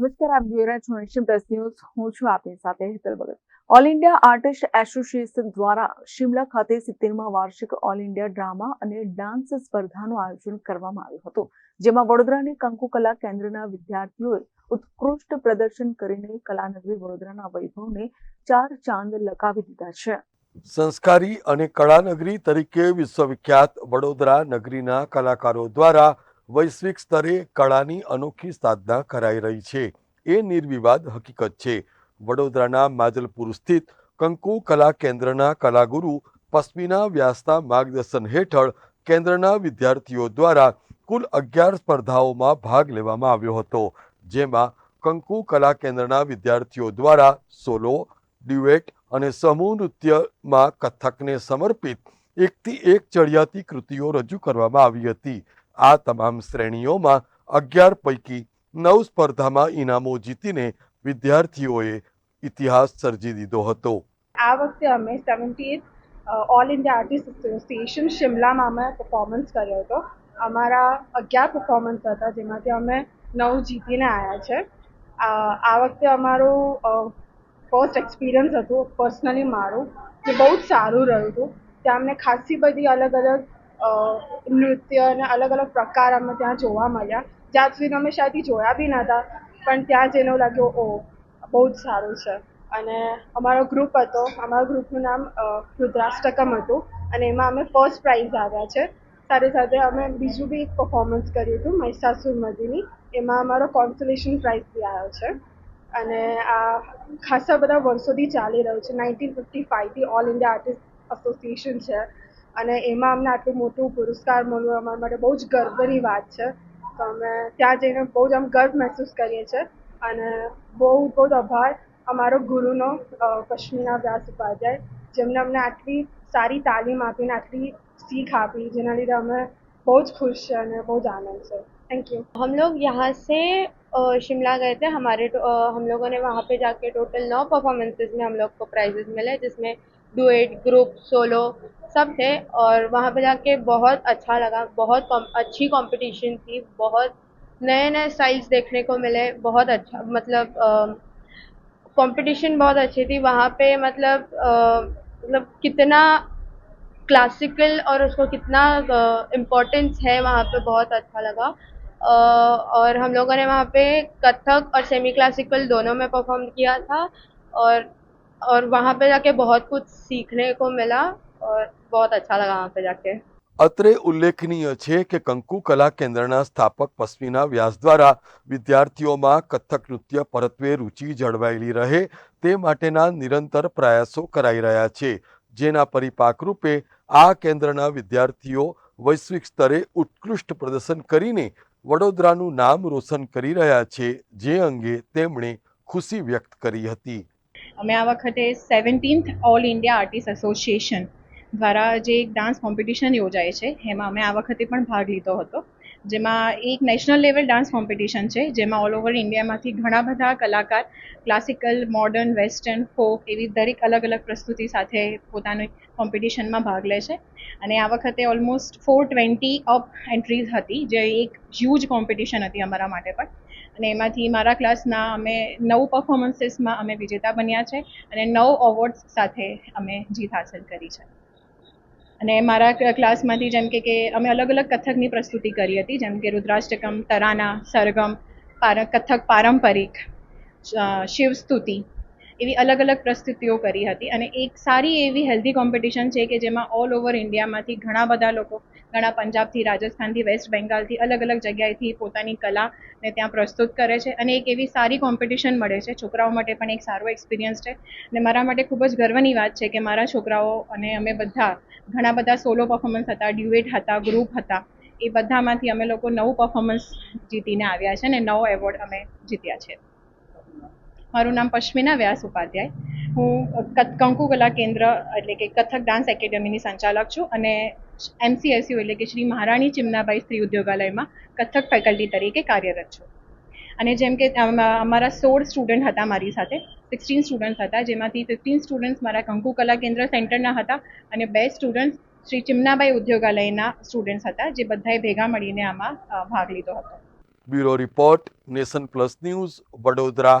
નમસ્કાર, આપ જોઈ રહ્યા છો નેશન પ્લસ ન્યૂઝ. હું છું આપની સાથે Hetal Bhagat. All India artist association દ્વારા શિમલા ખાતે સિત્તેરમા વાર્ષિક ઓલ ઇન્ડિયા ડ્રામા અને ડાન્સ સ્પર્ધાનું આયોજન કરવામાં આવ્યું હતું, જેમાં વડોદરાની કંકુ કલા કેન્દ્રના વિદ્યાર્થીઓએ ઉત્કૃષ્ટ પ્રદર્શન કરીને કલાનગરી વડોદરાના વૈભવને ચાર ચાંદ લગાવી દીધા છે. સંસ્કારી અને કળાનગરી તરીકે વિશ્વવિખ્યાત વડોદરા નગરીના કલાકારો દ્વારા વૈશ્વિક સ્તરે કળાની અનોખી સાધના કરાઈ રહી છે. એ નિર્વિવાદ હકીકત છે. વડોદરાના માજલપુર સ્થિત કંકુ કલા કેન્દ્રના કલાગુરુ પશ્મિના વ્યાસના માર્ગદર્શન હેઠળ કેન્દ્રના વિદ્યાર્થીઓ દ્વારા કુલ અગિયાર સ્પર્ધાઓમાં ભાગ લેવામાં આવ્યો હતો. જેમાં કંકુ કલા કેન્દ્રના વિદ્યાર્થીઓ દ્વારા સોલો, ડ્યુએટ અને સમૂહ નૃત્યમાં કથકને સમર્પિત એકથી એક ચડિયાતી કૃતિઓ રજૂ કરવામાં આવી હતી. આ તમામ શ્રેણીઓમાં અગિયાર પૈકી નવ સ્પર્ધામાં ઇનામો જીતીને વિદ્યાર્થીઓએ ઇતિહાસ સર્જી દીધો હતો. આ વખતે અમે seventy All India artist association શિમલામાં અમે પરફોર્મન્સ કર્યો હતો. અમારા અગિયાર પરફોર્મન્સ હતા, જેમાંથી અમે નવ જીતીને આવ્યા છે. આ વખતે અમારું ફર્સ્ટ એક્સપિરિયન્સ હતું પર્સનલી મારું, જે બહુ જ સારું રહ્યું હતું. ત્યાં અમને ખાસી બધી અલગ અલગ નૃત્ય અને અલગ અલગ પ્રકાર અમને ત્યાં જોવા મળ્યા. જ્યાં સુધી અમે શાયદથી જોયા બી નહોતા પણ ત્યાં જઈને એવું લાગ્યું, ઓ, બહુ જ સારું છે. અને અમારો ગ્રુપ હતો, અમારા ગ્રુપનું નામ રુદ્રાષ્ટકમ હતું. અને એમાં અમે ફર્સ્ટ પ્રાઇઝ આવ્યા છે. સાથે સાથે અમે બીજું બી એક પર્ફોમન્સ કર્યું હતું મહિષાસુર મદીની એમાં અમારો કોન્સોલેશન પ્રાઇઝ બી આવ્યો છે. અને આ ખાસા બધા વર્ષોથી ચાલી રહ્યું છે. નાઇન્ટીન ફિફ્ટી ફાઇવથી ઓલ ઇન્ડિયા આર્ટિસ્ટ એસોસિએશન છે. અને એમાં અમને આટલું મોટું પુરસ્કાર મળ્યો અમારા માટે બહુ જ ગર્વની વાત છે તો અમે ત્યાં જઈને બહુ જ આમ ગર્વ મહેસૂસ કરીએ છીએ અને બહુ બહુ જ આભાર અમારો ગુરુનો અ, પશ્મિના વ્યાસ ઉપાધ્યાય જેમને અમને આટલી સારી તાલીમ આપીને આટલી શીખ આપી જેના લીધે અમે બહુ જ ખુશ છે અને બહુ જ આનંદ છે થેન્ક યુ हम लोग यहाँ से अ, शिमला गए थे हमारे टो- अ, हम लोगों ने वहाँ पे जाके टोटल नौ परफॉर्मेंसेज में हम लोग को प्राइजेस मिले जिसमें डुएट ग्रुप सोलो सब थे और वहाँ पे जाके बहुत अच्छा लगा बहुत कॉम- अच्छी कंपटीशन थी बहुत नए नए स्टाइल्स देखने को मिले बहुत अच्छा मतलब कंपटीशन बहुत अच्छी थी। वहाँ पे मतलब मतलब कितना क्लासिकल और उसको कितना इम्पोर्टेंस है वहाँ पे बहुत अच्छा लगा। अ, और हम लोगों ने वहाँ पे कथक और सेमी क्लासिकल दोनों में परफॉर्म किया था और और वहाँ पे जाके बहुत कुछ सीखने को मिला और बहुत अच्छा लगा वहाँ पे जाके અત્રે ઉલ્લેખનીય છે કે કંકુ કલા કેન્દ્રના સ્થાપક પશ્મિના વ્યાસ દ્વારા વિદ્યાર્થીઓમાં કથક નૃત્ય પરત્વે રુચિ જળવાયેલી રહે તે માટેના નિરંતર પ્રયાસો કરાઈ રહ્યા છે જેના પરિપાક રૂપે આ કેન્દ્રના વિદ્યાર્થીઓ વૈશ્વિક સ્તરે ઉત્કૃષ્ટ પ્રદર્શન કરીને વડોદરાનું નામ રોશન કરી રહ્યા છે જે અંગે તેમણે ખુશી વ્યક્ત કરી હતી અમે આ વખતે seventeenth All India artist association દ્વારા જે એક ડાન્સ કોમ્પિટિશન યોજાય છે, એમાં અમે આ વખતે પણ ભાગ લીધો હતો. જેમાં એક નેશનલ લેવલ ડાન્સ કોમ્પિટિશન છે, જેમાં ઓલ ઓવર ઇન્ડિયામાંથી ઘણા બધા કલાકાર, ક્લાસિકલ મોડર્ન વેસ્ટર્ન ફોક એવી દરેક અલગ અલગ પ્રસ્તુતિ સાથે પોતાની કોમ્પિટિશનમાં ભાગ લે છે. અને આ વખતે almost four twenty up entries હતી, જે એક હ્યુજ કોમ્પિટિશન હતી અમારા માટે પણ. અને એમાંથી મારા ક્લાસના અમે નવ પર્ફોમન્સીસમાં અમે વિજેતા બન્યા છે અને નવ અવોર્ડ્સ સાથે અમે જીત હાંસલ કરી છે. અને મારા ક્લાસમાંથી જેમ કે અમે અલગ અલગ કથકની પ્રસ્તુતિ કરી હતી, જેમ કે રુદ્રાષ્ટકમ, તરાના, સરગમ, પાર, કથક પારંપરિક શિવ શિવસ્તુતિ એવી અલગ અલગ પ્રસ્તુતિઓ કરી હતી અને એક સારી એવી હેલ્ધી કોમ્પિટિશન છે કે જેમાં ઓલ ઓવર ઇન્ડિયામાંથી ઘણા બધા લોકો, ઘણા પંજાબથી, રાજસ્થાનથી વેસ્ટ બેંગાલથી અલગ અલગ જગ્યાએથી પોતાની કલાને ત્યાં પ્રસ્તુત કરે છે અને એક એવી સારી કોમ્પિટિશન મળે છે. છોકરાઓ માટે પણ એક સારો એક્સપિરિયન્સ છે અને મારા માટે ખૂબ જ ગર્વની વાત છે કે મારા છોકરાઓ અને અમે બધા, ઘણા બધા સોલો પરફોર્મન્સ હતા ડ્યુએટ હતા ગ્રુપ હતા, એ બધામાંથી અમે લોકો નવું પર્ફોમન્સ જીતીને આવ્યા છે અને નવો એવોર્ડ અમે જીત્યા છે. મારું નામ પશ્મિના વ્યાસ ઉપાધ્યાય. હું કંકુ કલા કેન્દ્ર એટલે કે કથક ડાન્સ એકેડમીની સંચાલક છું અને એમસીએસયુ એટલે કે શ્રી મહારાણી ચિમનાબાઈ સ્ત્રી ઉદ્યોગાલયમાં કથક ફેકલ્ટી તરીકે કાર્યરત છું. અને જેમ કે અમારા સોળ સ્ટુડન્ટ હતા મારી સાથે, સિક્સટીન સ્ટુડન્ટ્સ હતા, જેમાંથી ફિફ્ટીન સ્ટુડન્ટ્સ મારા કંકુ કલા કેન્દ્ર સેન્ટરના હતા અને બે સ્ટુડન્ટ્સ શ્રી ચિમનાબાઈ ઉદ્યોગાલયના સ્ટુડન્ટ્સ હતા, જે બધાએ ભેગા મળીને આમાં ભાગ લીધો હતો. Bureau report, Nation Plus news, Vadodara.